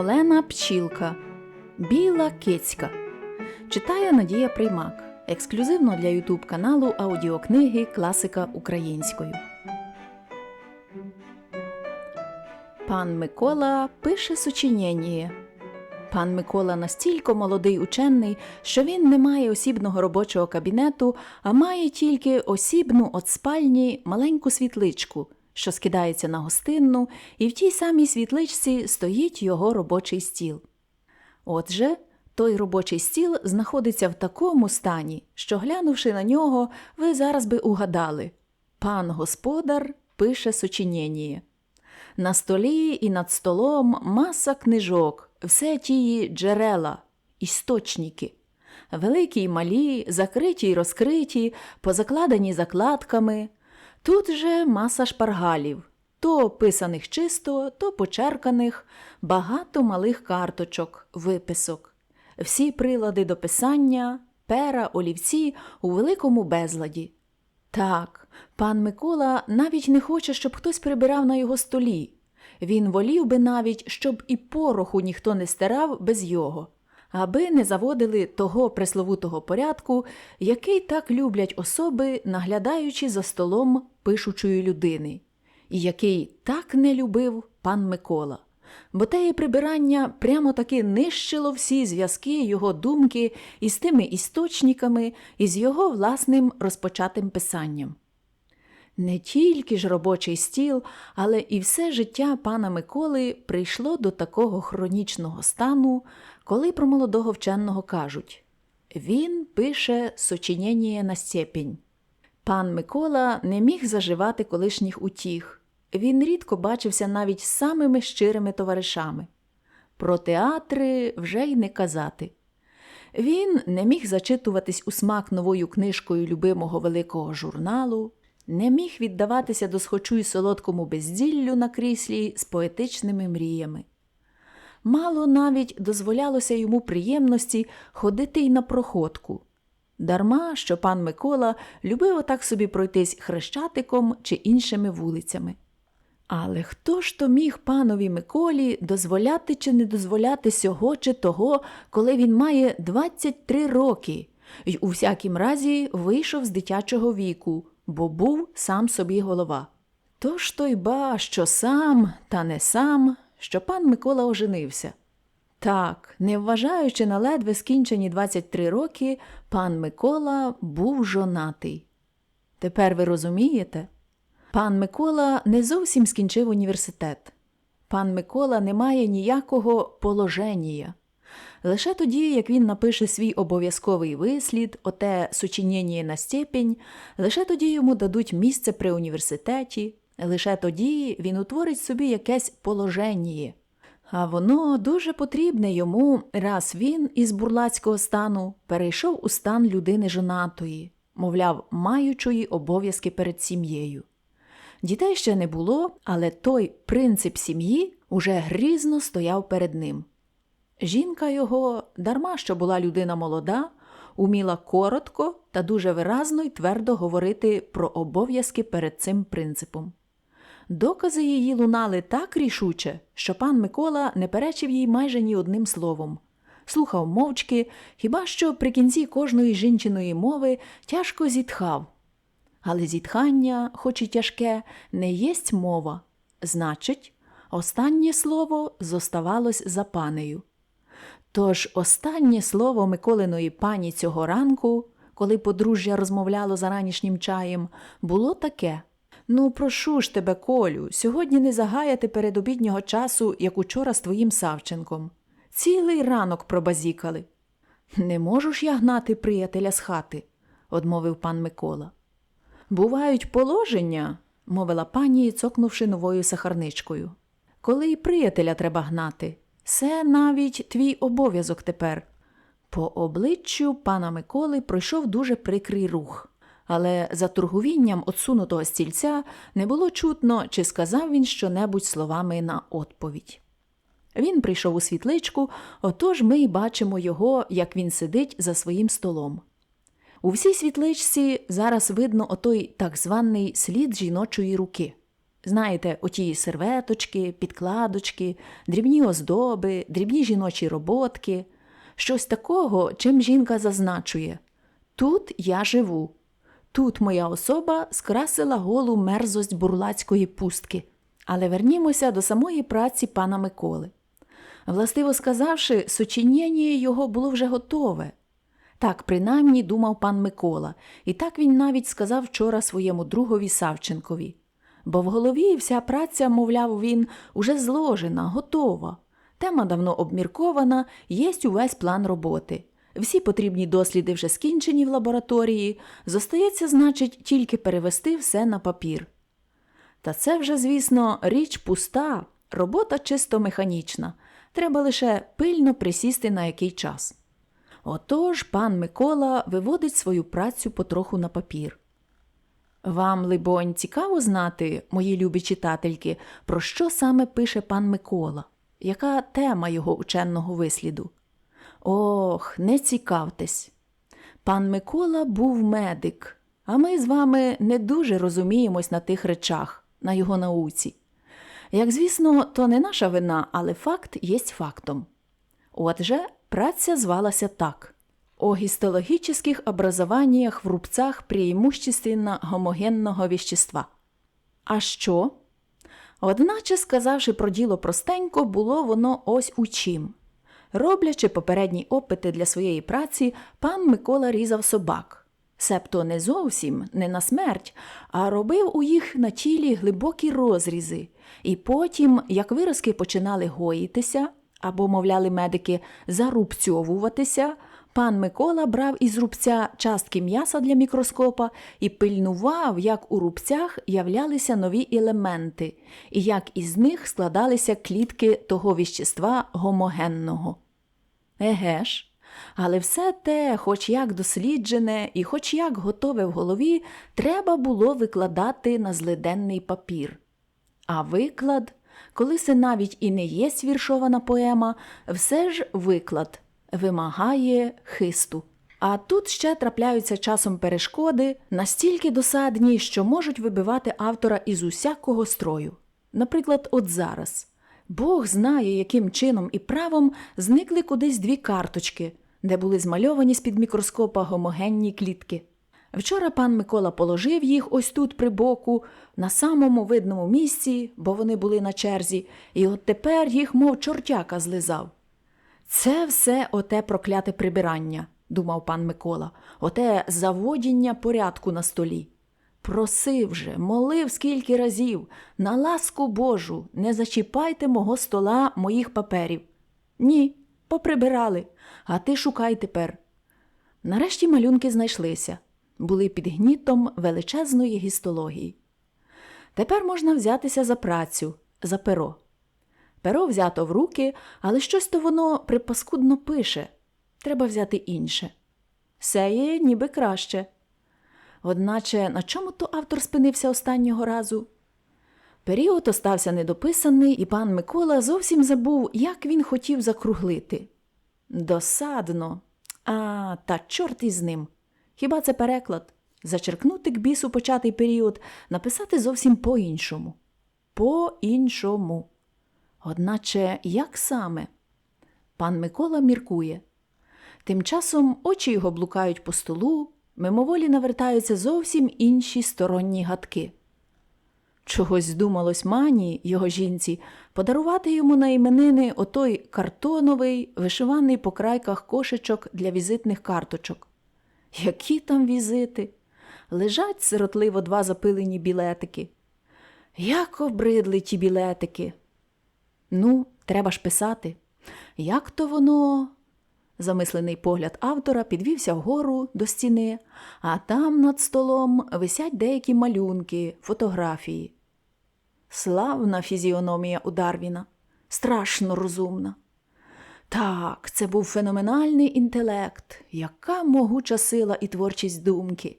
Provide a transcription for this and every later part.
Олена Пчілка Біла кицька читає Надія Приймак ексклюзивно для Ютуб каналу аудіокниги Класика українською. Пан Микола пише сочинєніє. Пан Микола настільки молодий учений, що він не має осібного робочого кабінету, а має тільки осібну от спальні маленьку світличку, що скидається на гостинну, і в тій самій світличці стоїть його робочий стіл. Отже, той робочий стіл знаходиться в такому стані, що, глянувши на нього, ви зараз би угадали пан господар пише сочинєніє. На столі і над столом маса книжок, все тії джерела, істочники. Великі й малі, закриті й розкриті, позакладені закладками. Тут же маса шпаргалів, то писаних чисто, то почерканих, багато малих карточок, виписок. Всі прилади до писання, пера, олівці у великому безладі. Так, пан Микола навіть не хоче, щоб хтось прибирав на його столі. Він волів би навіть, щоб і пороху ніхто не стирав без його, аби не заводили того пресловутого порядку, який так люблять особи, наглядаючи за столом пишучої людини, і який так не любив пан Микола. Бо теє прибирання прямо таки нищило всі зв'язки його думки із тими істочниками, і з його власним розпочатим писанням. Не тільки ж робочий стіл, але і все життя пана Миколи прийшло до такого хронічного стану, коли про молодого вченого кажуть він пише сочинєніє на степінь. Пан Микола не міг заживати колишніх утіх. Він рідко бачився навіть з самими щирими товаришами. Про театри вже й не казати. Він не міг зачитуватись у смак новою книжкою любимого великого журналу, не міг віддаватися до схочу й солодкому безділлю на кріслі з поетичними мріями. Мало навіть дозволялося йому приємності ходити й на проходку. Дарма, що пан Микола любив отак собі пройтись хрещатиком чи іншими вулицями. Але хто ж то міг панові Миколі дозволяти чи не дозволяти сього чи того, коли він має 23 роки, й у всякім разі вийшов з дитячого віку, бо був сам собі голова. Тож то й ба, що сам, та не сам, що пан Микола оженився. Так, не вважаючи на ледве скінчені 23 роки, пан Микола був жонатий. Тепер ви розумієте? Пан Микола не зовсім скінчив університет. Пан Микола не має ніякого положення. Лише тоді, як він напише свій обов'язковий вислід, оте сочинєніє на степінь, лише тоді йому дадуть місце при університеті, лише тоді він утворить собі якесь положення. А воно дуже потрібне йому, раз він із бурлацького стану перейшов у стан людини жонатої, мовляв, маючої обов'язки перед сім'єю. Дітей ще не було, але той принцип сім'ї уже грізно стояв перед ним. Жінка його, дарма що була людина молода, уміла коротко та дуже виразно й твердо говорити про обов'язки перед цим принципом. Докази її лунали так рішуче, що пан Микола не перечив їй майже ні одним словом. Слухав мовчки, хіба що при кінці кожної жінчиної мови тяжко зітхав. Але зітхання, хоч і тяжке, не єсть мова. Значить, останнє слово зоставалось за панею. Тож останнє слово Миколиної пані цього ранку, коли подружжя розмовляло за ранішнім чаєм, було таке Ну, прошу ж тебе, Колю, сьогодні не загаяти перед обіднього часу, як учора з твоїм Савченком. Цілий ранок пробазікали. Не можу ж я гнати приятеля з хати, одмовив пан Микола. Бувають положення, мовила пані, цокнувши новою сахарничкою. Коли й приятеля треба гнати, це навіть твій обов'язок тепер. По обличчю пана Миколи пройшов дуже прикрий рух, але за тургувінням отсунутого стільця не було чутно, чи сказав він щонебудь словами на відповідь. Він прийшов у світличку, отож ми й бачимо його, як він сидить за своїм столом. У всій світличці зараз видно отой так званий слід жіночої руки. Знаєте, оті серветочки, підкладочки, дрібні оздоби, дрібні жіночі роботки, щось такого, чим жінка зазначує. Тут я живу. Тут моя особа скрасила голу мерзость бурлацької пустки. Але вернімося до самої праці пана Миколи. Властиво сказавши, сочинення його було вже готове. Так, принаймні думав пан Микола, і так він навіть сказав вчора своєму другові Савченкові. Бо в голові вся праця, мовляв він, уже зложена, готова. Тема давно обміркована, єсть увесь план роботи. Всі потрібні досліди вже скінчені в лабораторії, зостається, значить, тільки перевести все на папір. Та це вже, звісно, річ пуста, робота чисто механічна. Треба лише пильно присісти на який час. Отож пан Микола виводить свою працю потроху на папір. Вам, либонь, цікаво знати, мої любі читательки, про що саме пише пан Микола, яка тема його ученого висліду? Ох, не цікавтесь. Пан Микола був медик, а ми з вами не дуже розуміємось на тих речах, на його науці. Як звісно, то не наша вина, але факт єсть фактом. Отже, праця звалася так. О гистологических образованиях в рубцах преимущественно гомогенного вещества. А що? Одначе, сказавши про діло простенько, було воно ось у чим. Роблячи попередні опити для своєї праці, пан Микола різав собак. Себто не зовсім, не на смерть, а робив у їх на тілі глибокі розрізи, і потім, як виразки починали гоїтися, або, мовляли медики, зарубцьовуватися, пан Микола брав із рубця частки м'яса для мікроскопа і пильнував, як у рубцях являлися нові елементи, і як із них складалися клітки того віщества гомогенного. Еге ж, але все те, хоч як досліджене і хоч як готове в голові, треба було викладати на злиденний папір. А виклад, коли це навіть і не є свіршована поема, все ж виклад вимагає хисту. А тут ще трапляються часом перешкоди, настільки досадні, що можуть вибивати автора із усякого строю. Наприклад, от зараз. Бог знає, яким чином і правом зникли кудись дві карточки, де були змальовані з-під мікроскопа гомогенні клітки. Вчора пан Микола положив їх ось тут при боку, на самому видному місці, бо вони були на черзі, і от тепер їх, мов чортяка, злизав. Це все оте прокляте прибирання, думав пан Микола, оте заводіння порядку на столі. Просив же, молив скільки разів, на ласку Божу, не зачіпайте мого стола моїх паперів. Ні, поприбирали, а ти шукай тепер. Нарешті малюнки знайшлися, були під гнітом величезної гістології. Тепер можна взятися за працю, за перо. Перо взято в руки, але щось то воно припаскудно пише. Треба взяти інше. Сеє ніби краще. Одначе на чому то автор спинився останнього разу? Період остався недописаний, і пан Микола зовсім забув, як він хотів закруглити. Досадно. А, та чорт із ним. Хіба це переклад? Зачеркнути к бісу початий період, написати зовсім по-іншому. По-іншому. Одначе, як саме? Пан Микола міркує. Тим часом очі його блукають по столу, мимоволі навертаються зовсім інші сторонні гадки. Чогось здумалось мані, його жінці, подарувати йому на іменини отой картоновий, вишиваний по крайках кошечок для візитних карточок. Які там візити? Лежать сиротливо два запилені білетики. Як обридли ті білетики. Ну, треба ж писати. Як то воно? Замислений погляд автора підвівся вгору до стіни, а там над столом висять деякі малюнки, фотографії. Славна фізіономія у Дарвіна, страшно розумна. Так, це був феноменальний інтелект, яка могуча сила і творчість думки,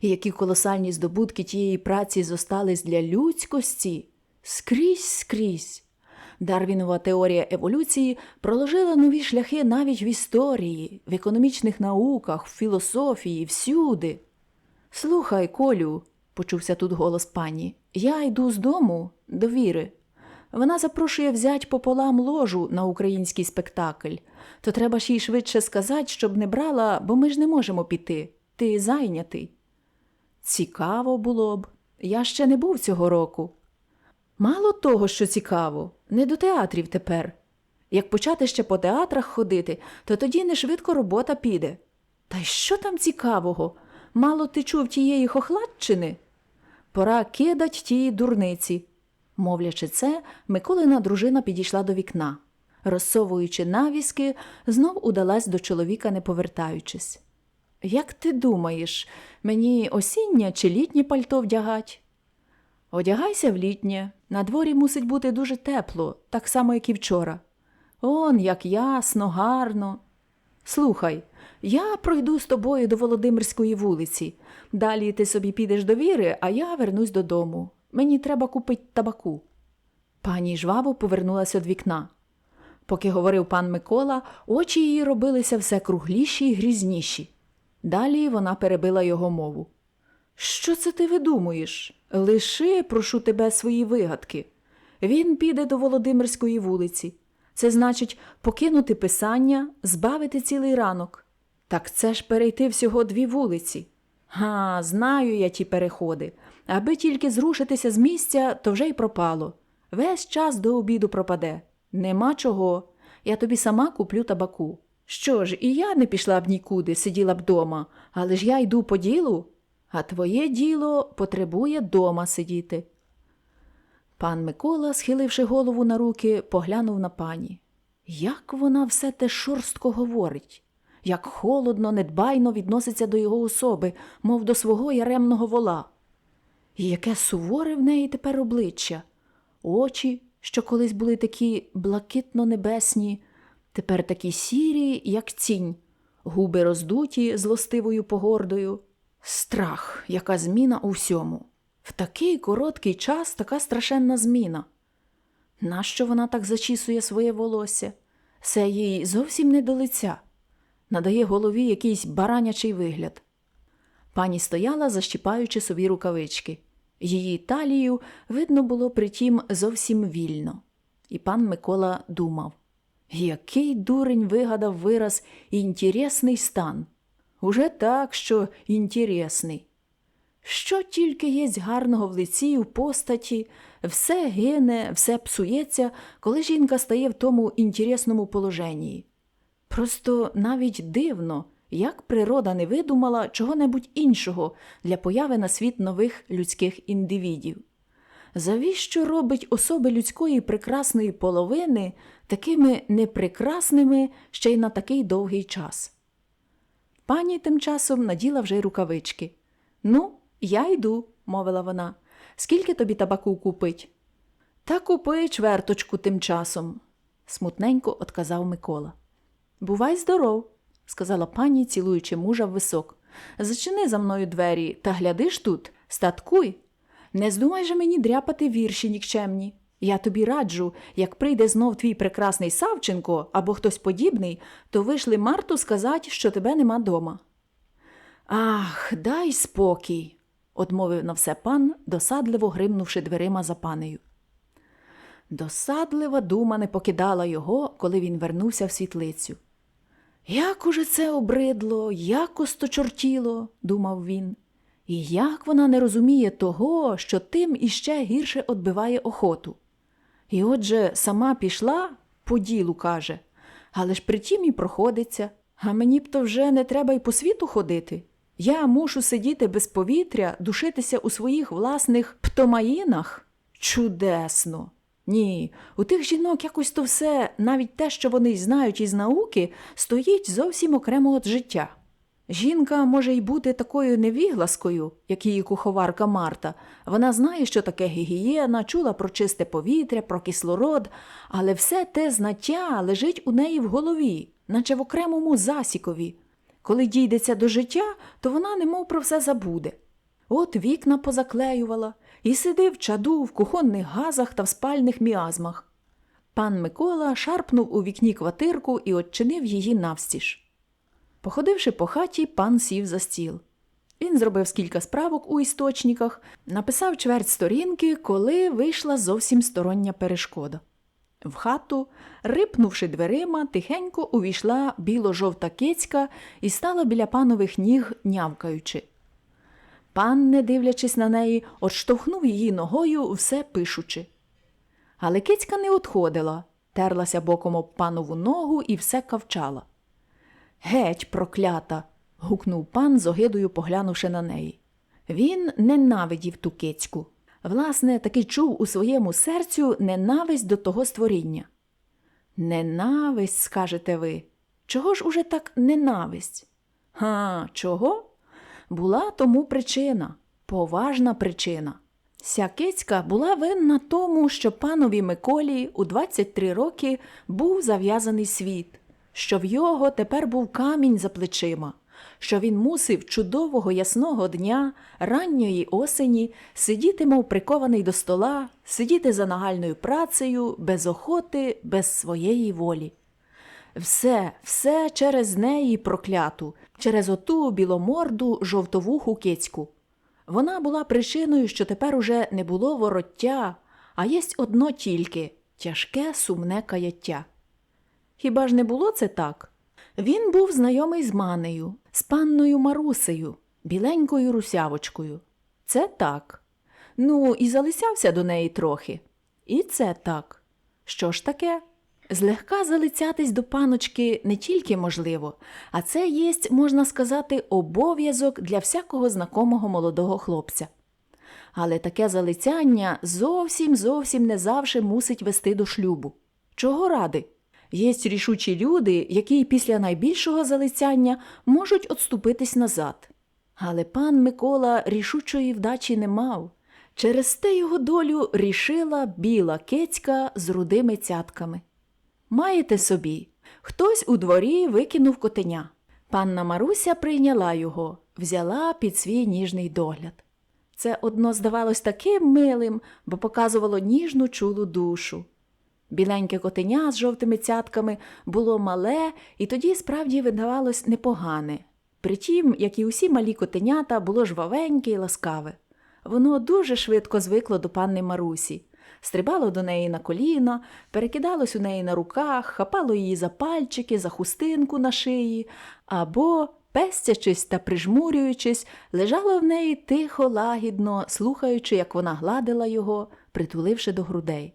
і які колосальні здобутки тієї праці зостались для людськості скрізь скрізь. Дарвінова теорія еволюції проложила нові шляхи навіть в історії, в економічних науках, в філософії, всюди. Слухай, Колю, почувся тут голос пані. Я йду з дому до віри. Вона запрошує взять пополам ложу на український спектакль. То треба ж їй швидше сказати, щоб не брала, бо ми ж не можемо піти. Ти зайнятий. Цікаво було б. Я ще не був цього року. Мало того, що цікаво, не до театрів тепер. Як почати ще по театрах ходити, то тоді не швидко робота піде. Та й що там цікавого? Мало ти чув тієї хохладчини? Пора кидать тії дурниці. Мовлячи це, Миколина дружина підійшла до вікна. Розсовуючи навіски, знов удалась до чоловіка, не повертаючись. Як ти думаєш, мені осіннє чи літнє пальто вдягать? Одягайся в літнє. На дворі мусить бути дуже тепло, так само, як і вчора. Он, як ясно, гарно. Слухай, я пройду з тобою до Володимирської вулиці. Далі ти собі підеш до віри, а я вернусь додому. Мені треба купити табаку. Пані жваво повернулася від вікна. Поки говорив пан Микола, очі її робилися все кругліші й грізніші. Далі вона перебила його мову. Що це ти видумуєш? Лиши, прошу тебе, свої вигадки. Він піде до Володимирської вулиці. Це значить покинути писання, збавити цілий ранок. Так це ж перейти всього дві вулиці. Га, знаю я ті переходи. Аби тільки зрушитися з місця, то вже й пропало. Весь час до обіду пропаде. Нема чого. Я тобі сама куплю табаку. Що ж, і я не пішла б нікуди, сиділа б дома, але ж я йду по ділу, а твоє діло потребує дома сидіти. Пан Микола, схиливши голову на руки, поглянув на пані. Як вона все те шорстко говорить, як холодно, недбайно відноситься до його особи, мов до свого яремного вола. І яке суворе в неї тепер обличчя, очі, що колись були такі блакитно-небесні, тепер такі сірі, як цінь, губи роздуті злостивою погордою. Страх, яка зміна у всьому. В такий короткий час така страшенна зміна. Нащо вона так зачісує своє волосся? Це їй зовсім не до лиця, надає голові якийсь баранячий вигляд. Пані стояла, защіпаючи собі рукавички. Її талію видно було притім зовсім вільно. І пан Микола думав який дурень вигадав вираз інтересний стан. Уже так, що інтересний. Що тільки єсть гарного в лиці в постаті, все гине, все псується, коли жінка стає в тому інтересному положенні. Просто навіть дивно, як природа не видумала чого-небудь іншого для появи на світ нових людських індивідів. Завіщо робить особи людської прекрасної половини такими непрекрасними ще й на такий довгий час? Пані тим часом наділа вже й рукавички. Ну, я йду, мовила вона. Скільки тобі табаку купить? Та купи чверточку тим часом, смутненько отказав Микола. Бувай здоров, сказала пані, цілуючи мужа в висок. Зачини за мною двері та глядиш тут, статкуй. Не здумай же мені дряпати вірші нікчемні. Я тобі раджу, як прийде знов твій прекрасний Савченко або хтось подібний, то вийшли Марту сказати, що тебе нема дома. Ах, дай спокій, одмовив на все пан, досадливо гримнувши дверима за панею. Досадлива дума не покидала його, коли він вернувся в світлицю. Як уже це обридло, як осточортіло, думав він, і як вона не розуміє того, що тим іще гірше отбиває охоту. І отже сама пішла, по ділу каже, але ж при тім і проходиться, а мені б то вже не треба й по світу ходити. Я мушу сидіти без повітря, душитися у своїх власних птомаїнах? Чудесно! Ні, у тих жінок якось то все, навіть те, що вони знають із науки, стоїть зовсім окремо від життя. Жінка може й бути такою невігласкою, як її куховарка Марта. Вона знає, що таке гігієна, чула про чисте повітря, про кислород, але все те знаття лежить у неї в голові, наче в окремому засікові. Коли дійдеться до життя, то вона немов про все забуде. От вікна позаклеювала і сиди в чаду, в кухонних газах та в спальних міазмах. Пан Микола шарпнув у вікні квартирку і odчинив її навстіж. Походивши по хаті, пан сів за стіл. Він зробив кілька справок у істочниках, написав чверть сторінки, коли вийшла зовсім стороння перешкода. В хату, рипнувши дверима, тихенько увійшла біло-жовта кицька і стала біля панових ніг, нявкаючи. Пан, не дивлячись на неї, отштовхнув її ногою, все пишучи. Але кицька не отходила, терлася боком об панову ногу і все кавчала. Геть, проклята. гукнув пан з огидою, поглянувши на неї. Він ненавидів ту кицьку. Власне, таки чув у своєму серцю ненависть до того створіння. Ненависть, скажете ви. Чого ж уже так ненависть? Га, чого? Була тому причина, поважна причина. Ся кицька була винна тому, що панові Миколі у 23 роки був зав'язаний світ, що в його тепер був камінь за плечима, що він мусив чудового ясного дня, ранньої осені, сидіти, мов прикований до стола, сидіти за нагальною працею, без охоти, без своєї волі. Все, все через неї прокляту, через оту біломорду жовтовуху кицьку. Вона була причиною, що тепер уже не було вороття, а єсть одно тільки тяжке сумне каяття. Хіба ж не було це так? Він був знайомий з манею, з панною Марусею, біленькою русявочкою. Це так. Ну, і залицявся до неї трохи. І це так. Що ж таке? Злегка залицятись до паночки не тільки можливо, а це єсть, можна сказати, обов'язок для всякого знакомого молодого хлопця. Але таке залицяння зовсім зовсім не завжди мусить вести до шлюбу. Чого ради? Єсть рішучі люди, які після найбільшого залицяння можуть отступитись назад. Але пан Микола рішучої вдачі не мав. Через те його долю рішила біла кицька з рудими цятками. Маєте собі, хтось у дворі викинув котеня. Панна Маруся прийняла його, взяла під свій ніжний догляд. Це одно здавалось таким милим, бо показувало ніжну чулу душу. Біленьке котеня з жовтими цятками було мале і тоді справді видавалось непогане. Притім, як і усі малі котенята, було жвавеньке і ласкаве. Воно дуже швидко звикло до панни Марусі, стрибало до неї на коліна, перекидалось у неї на руках, хапало її за пальчики, за хустинку на шиї, або, пестячись та прижмурюючись, лежало в неї тихо, лагідно, слухаючи, як вона гладила його, притуливши до грудей.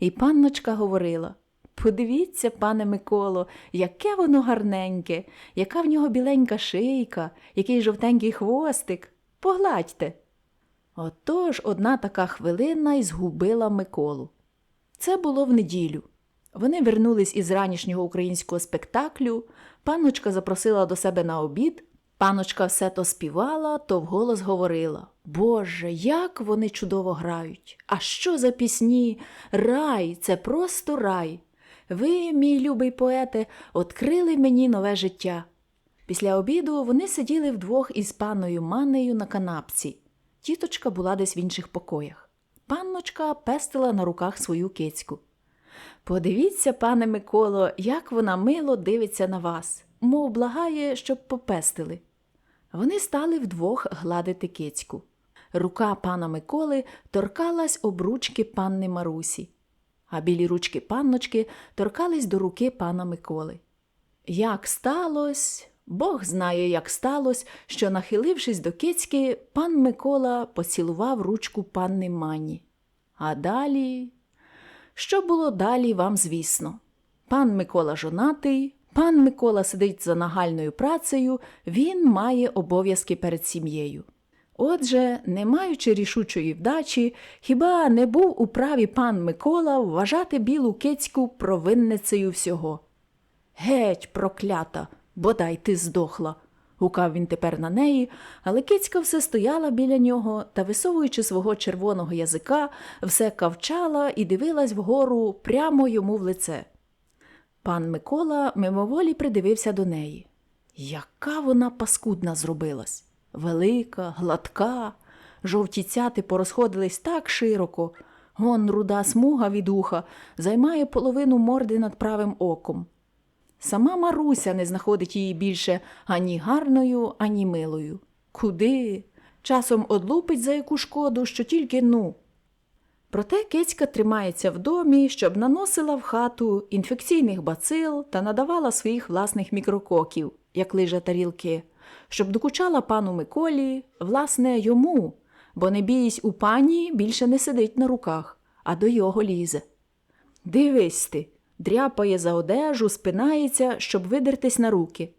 І панночка говорила Подивіться, пане Миколо, яке воно гарненьке, яка в нього біленька шийка, який жовтенький хвостик. Погладьте. Отож одна така хвилина й згубила Миколу. Це було в неділю. Вони вернулись із ранішнього українського спектаклю, панночка запросила до себе на обід, панночка все то співала, то вголос говорила Боже, як вони чудово грають! А що за пісні? Рай, це просто рай. Ви, мій любий поете, відкрили мені нове життя. Після обіду вони сиділи вдвох із панною Маннею на канапці. Тіточка була десь в інших покоях. Панночка пестила на руках свою кицьку. Подивіться, пане Миколо, як вона мило дивиться на вас, мов благає, щоб попестили. Вони стали вдвох гладити кицьку. Рука пана Миколи торкалась об ручки панни Марусі, а білі ручки панночки торкались до руки пана Миколи. Як сталося, Бог знає, як сталося, що, нахилившись до кицьки, пан Микола поцілував ручку панни Мані. А далі. Що було далі, вам звісно. Пан Микола жонатий, пан Микола сидить за нагальною працею, він має обов'язки перед сім'єю. Отже, не маючи рішучої вдачі, хіба не був у праві пан Микола вважати білу кицьку провинницею всього? Геть, проклята, бодай ти здохла. гукав він тепер на неї, але кицька все стояла біля нього та, висовуючи свого червоного язика, все кавчала і дивилась вгору прямо йому в лице. Пан Микола мимоволі придивився до неї. Яка вона паскудна зробилась! Велика, гладка, жовті цяти порозходились так широко. Гон руда смуга від уха займає половину морди над правим оком. Сама Маруся не знаходить її більше ані гарною, ані милою. Куди? Часом одлупить за яку шкоду, що тільки ну. Проте кицька тримається в домі, щоб наносила в хату інфекційних бацил та надавала своїх власних мікрококів, як лиже тарілки, щоб докучала пану Миколі, власне, йому, бо не бійсь у пані більше не сидить на руках, а до його лізе. Дивись ти, дряпає за одежу, спинається, щоб видертись на руки.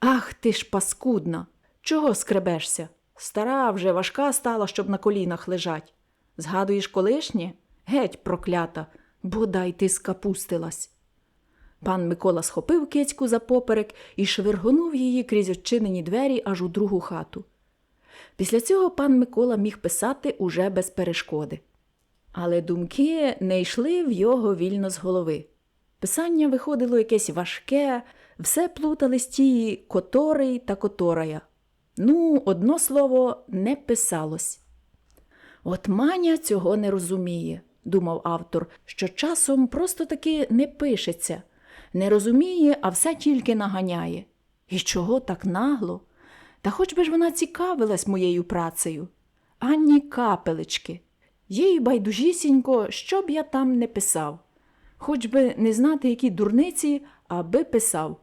Ах ти ж паскудна! Чого скребешся? Стара вже важка стала, щоб на колінах лежать. Згадуєш колишнє? Геть, проклята, бодай ти скапустилась. Пан Микола схопив кицьку за поперек і швиргонув її крізь очинені двері аж у другу хату. Після цього пан Микола міг писати уже без перешкоди. Але думки не йшли в його вільно з голови. Писання виходило якесь важке, все плутались ті которий та которая. Ну, одно слово, не писалось. От Маня цього не розуміє, думав автор, що часом просто таки не пишеться, не розуміє, а все тільки наганяє. І чого так нагло? Та хоч би ж вона цікавилась моєю працею. Ані капелечки. Їй байдужісінько, що б я там не писав. Хоч би не знати, які дурниці, аби писав.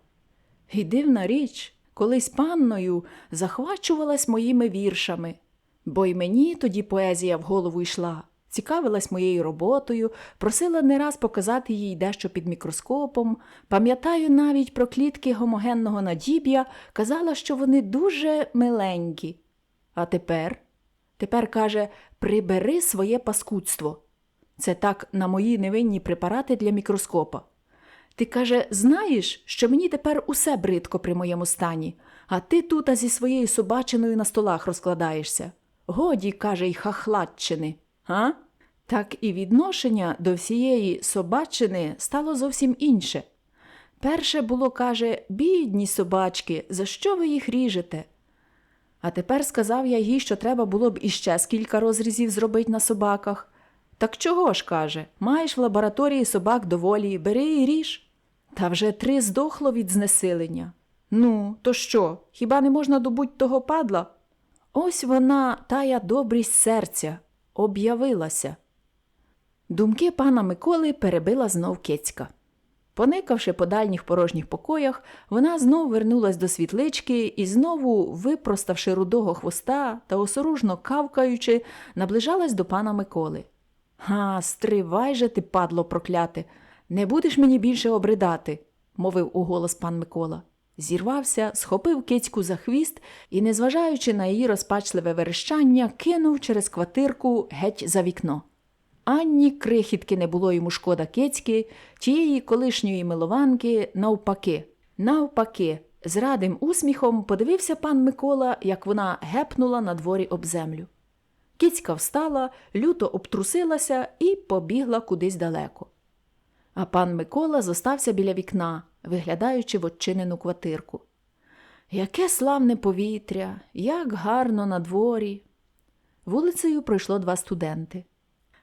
І дивна річ, колись панною захвачувалась моїми віршами, бо й мені тоді поезія в голову йшла, цікавилась моєю роботою, просила не раз показати їй дещо під мікроскопом. Пам'ятаю навіть про клітки гомогенного надіб'я, казала, що вони дуже миленькі. А тепер, тепер каже, прибери своє паскудство. Це так на мої невинні препарати для мікроскопа. Ти каже, знаєш, що мені тепер усе бридко при моєму стані, а ти тута зі своєю собачиною на столах розкладаєшся. Годі, каже, й хахлатчини, а? Так і відношення до всієї собачини стало зовсім інше. Перше було, каже, бідні собачки, за що ви їх ріжете? А тепер сказав я їй, що треба було б іще скільки розрізів зробити на собаках. Так чого ж, каже, маєш в лабораторії собак доволі, бери і ріж. Та вже три здохло від знесилення. Ну, то що, хіба не можна добуть того падла? Ось вона, тая добрість серця, об'явилася. Думки пана Миколи перебила знов кецька. Поникавши по дальніх порожніх покоях, вона знов вернулась до світлички і знову, випроставши рудого хвоста та осоружно кавкаючи, наближалась до пана Миколи. Га, стривай же ти, падло прокляте, не будеш мені більше обридати, мовив уголос пан Микола. Зірвався, схопив кицьку за хвіст і, незважаючи на її розпачливе верещання, кинув через квартирку геть за вікно. Анні крихітки не було йому шкода кицьки, тієї колишньої милованки, навпаки. Навпаки, з радим усміхом подивився пан Микола, як вона гепнула на дворі об землю. Кицька встала, люто обтрусилася і побігла кудись далеко. А пан Микола зостався біля вікна, виглядаючи в очинену квартирку. Яке славне повітря, як гарно на дворі. Вулицею пройшло два студенти.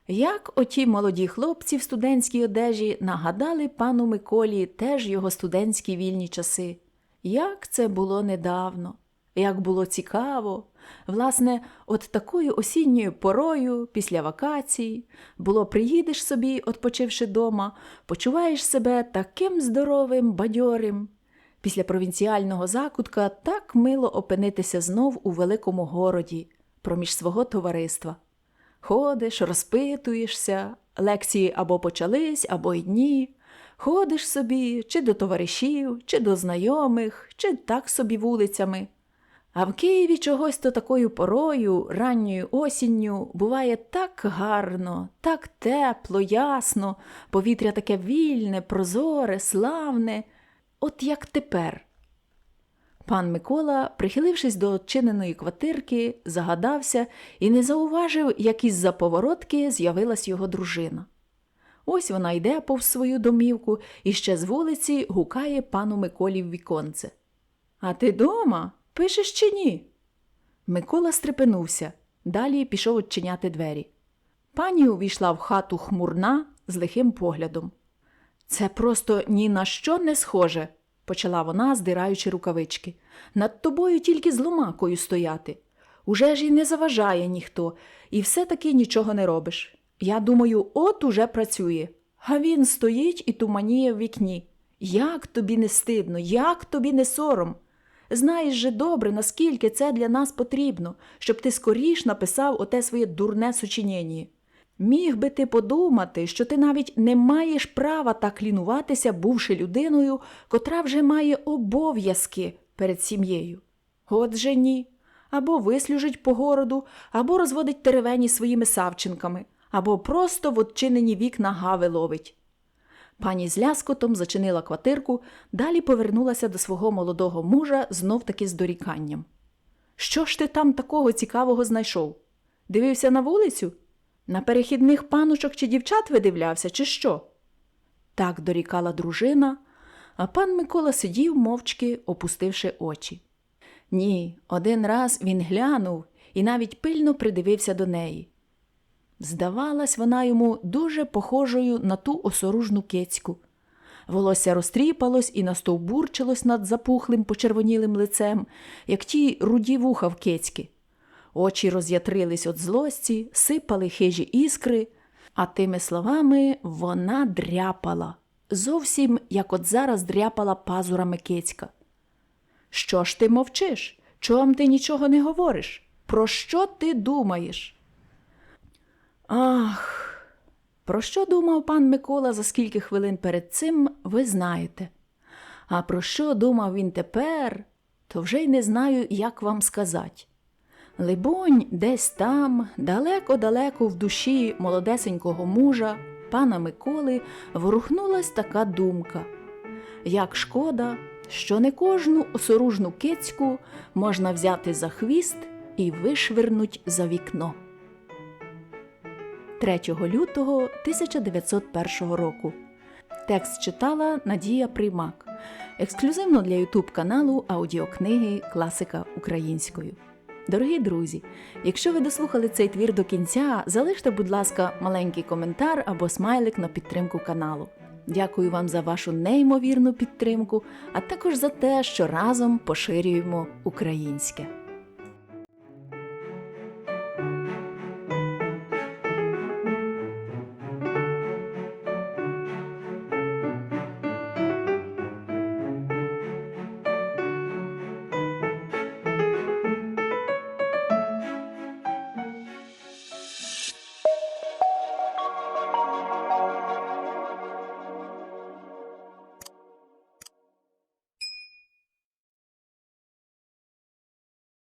Як оті молоді хлопці в студентській одежі нагадали пану Миколі теж його студентські вільні часи. Як це було недавно, як було цікаво. Власне, от такою осінньою порою, після вакацій, було приїдеш собі, отпочивши дома, почуваєш себе таким здоровим, бадьорим. Після провінціального закутка так мило опинитися знов у великому городі, проміж свого товариства. Ходиш, розпитуєшся, лекції або почались, або й ні. Ходиш собі, чи до товаришів, чи до знайомих, чи так собі вулицями. А в Києві чогось то такою порою, ранньою осінню, буває так гарно, так тепло, ясно, повітря таке вільне, прозоре, славне, от як тепер. Пан Микола, прихилившись до odчиненої квартирки, загадався і не зауважив, як із-за поворотки з'явилась його дружина. Ось вона йде повз свою домівку і ще з вулиці гукає пану Миколі в віконце. А ти дома? Пишеш чи ні? Микола стрепенувся, далі пішов відчиняти двері. Пані увійшла в хату хмурна з лихим поглядом. Це просто ні на що не схоже, почала вона, здираючи рукавички. Над тобою тільки з ломакою стояти. Уже ж і не заважає ніхто, і все-таки нічого не робиш. Я думаю, от уже працює. А він стоїть і туманіє в вікні. Як тобі не стидно, як тобі не сором? Знаєш же добре, наскільки це для нас потрібно, щоб ти скоріш написав оте своє дурне сучинєння. Міг би ти подумати, що ти навіть не маєш права так лінуватися, бувши людиною, котра вже має обов'язки перед сім'єю. Отже ні. Або вислюжить по городу, або розводить теревені своїми савченками, або просто в odчинені вікна гави ловить. Пані з ляскотом зачинила квартирку, далі повернулася до свого молодого мужа знов таки з доріканням. Що ж ти там такого цікавого знайшов? Дивився на вулицю? На перехідних паночок чи дівчат видивлявся, чи що? Так дорікала дружина, а пан Микола сидів мовчки, опустивши очі. Ні, один раз він глянув і навіть пильно придивився до неї. Здавалась вона йому дуже похожою на ту осоружну кицьку. Волосся розтріпалось і настовбурчилось над запухлим почервонілим лицем, як ті руді вуха в кицьки. Очі роз'ятрились від злості, сипали хижі іскри, а тими словами вона дряпала, зовсім як от зараз дряпала пазурами кицька. Що ж ти мовчиш? Чом ти нічого не говориш? Про що ти думаєш? Ах, про що думав пан Микола за скільки хвилин перед цим, ви знаєте. А про що думав він тепер, то вже й не знаю, як вам сказати. Либонь, десь там, далеко-далеко в душі молодесенького мужа, пана Миколи, ворухнулась така думка. Як шкода, що не кожну осоружну кицьку можна взяти за хвіст і вишвирнуть за вікно. 3 лютого 1901 року. Текст читала Надія Приймак. Ексклюзивно для Ютуб каналу аудіокниги Класика українською. Дорогі друзі, якщо ви дослухали цей твір до кінця, залиште, будь ласка, маленький коментар або смайлик на підтримку каналу. Дякую вам за вашу неймовірну підтримку, а також за те, що разом поширюємо українське.